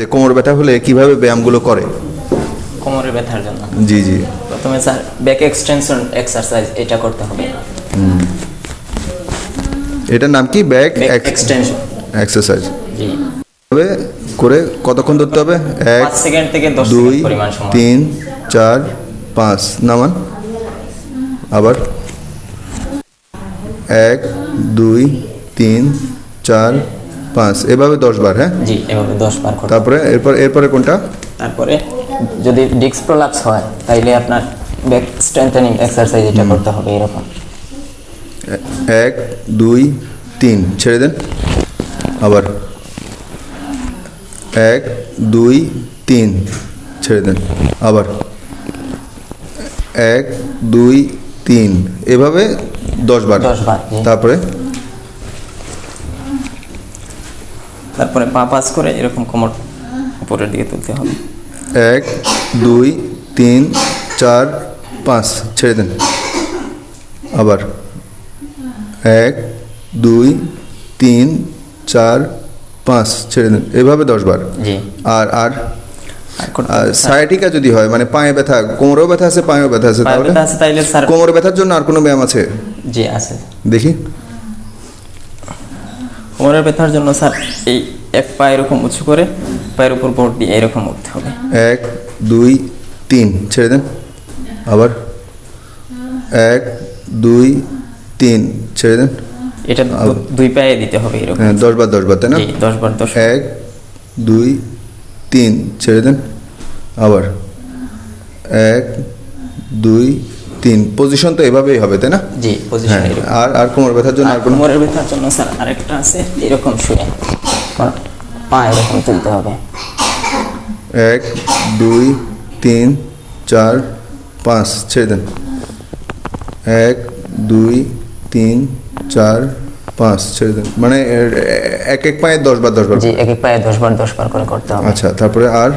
যে কোমর ব্যথা হলে কীভাবে ব্যায়ামগুলো করে? কোমরের ব্যথার জন্য? জি জি। প্রথমে স্যার ব্যাক এক্সটেনশন এক্সারসাইজ এটা করতে হবে। এটার নাম কি? ব্যাক এক্সটেনশন এক্সারসাইজ জি। হবে করে কতক্ষণ ধরতে হবে? এক সেকেন্ড থেকে দশ দুই সেকেন্ড পরিমাণ সময়। তিন চার পাঁচ। নামান। আবার। এক দুই তিন চার পাঁচ এভাবে দশ বার হ্যাঁ? জি এভাবে দশ বার তারপরে এরপর এরপরে কোনটা? তারপরে যদি ডিস্ক প্রলাপস হয় তাইলে আপনার ব্যাক স্ট্রেংথেনিং এক্সারসাইজ এটা করতে হবে এরকম। এক দুই তিন ছেড়ে দেন। আবার। এক দুই তিন ছেড়ে দেন। আবার। এক দুই তিন এভাবে দশ বার। দশ বার, তারপরে? তারপরে পা পাস করে এরকম কোমর উপরের দিকে তুলতে হবে। এক দুই তিন চার পাঁচ ছেড়ে দেন। আবার। এক দুই তিন চার পাঁচ ছেড়ে দেন। এভাবে দশ বার। আর আর। সায়াটিকা যদি হয় মানে পায়ে ব্যথা কোমরেও ব্যথা আছে পায়েও ব্যথা আছে তাহলে? কোমর ব্যথার জন্য আর কোনো ব্যায়াম আছে? জি আছে। দেখি। কোমরের ব্যথার জন্য স্যার এই এক পা এরকম উঁচু করে পায়ের উপর বোর্ড দিয়ে এরকম উঠতে হবে। এক দুই তিন ছেড়ে দেন। আবার। এক দুই তিন ছেড়ে দেন। এটা দুই পায়ে দিতে হবে এরকম। হ্যাঁ দশ বার দশ বার তাই না? দশ বার দশ এক দুই তিন ছেড়ে দেন। আবার। এক দুই তিন পজিশন তো এভাবেই হবে তাই না? জি পজিশন হ্যাঁ আর আর কোমর ব্যথার জন্য আর আর কোমরের ব্যথার জন্য স্যার আরেকটা আছে এরকম শুয়ে। পা এরকম তুলতে হবে। এক দুই তিন চার পাঁচ ছেড়ে দেন। এক দুই তিন চার পাঁচ ছেড়ে দেন। মানে এক এক পায়ে দশ বার দশ বার জি এক এক পায়ে দশ বার দশ বার করে করতে হবে। আচ্ছা তারপরে আর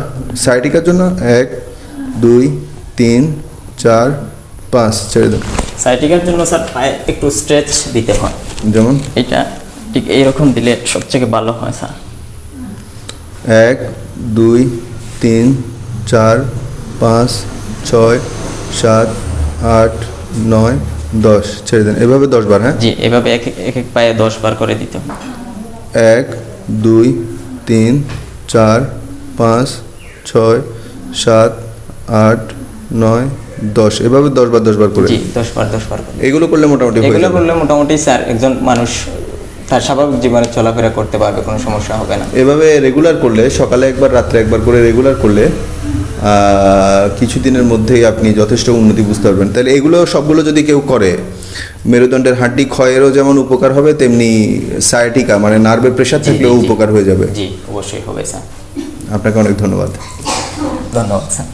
সাইটিকার জন্য এক দুই তিন চার পাঁচ ছেড়ে দেন সাইটিকের জন্য স্যার পায়ে একটু স্ট্রেচ দিতে হয়। যেমন? এটা ঠিক এইরকম দিলে সবথেকে ভালো হয় স্যার। এক দুই তিন চার পাঁচ ছয় সাত আট নয় দশ। ছেড়ে দেন। এভাবে দশ বার হ্যাঁ? জি এভাবে এক এক- এক এক পায়ে দশ বার করে দিতে হবে এক দুই তিন চার পাঁচ ছয় সাত আট নয় দশ এভাবে দশ বার দশ বার করে। জি দশ বার দশ বার করে। এগুলো করলে মোটামুটি এগুলো করলে মোটামুটি স্যার একজন মানুষ তার স্বাভাবিক জীবনে চলাফেরা করতে পারবে কোনো সমস্যা হবে না। এভাবে রেগুলার করলে সকালে একবার রাত্রে একবার করে রেগুলার করলে কিছুদিনের মধ্যেই আপনি যথেষ্ট উন্নতি বুঝতে পারবেন। তাহলে এগুলো সবগুলো যদি কেউ করে মেরুদণ্ডের হাড্ডি ক্ষয়েরও যেমন উপকার হবে তেমনি সায়াটিকা মানে নার্ভের প্রেশার থাকলেও। উপকার হয়ে যাবে। জি অবশ্যই হবে স্যার। আপনাকে অনেক ধন্যবাদ। ধন্যবাদ স্যার।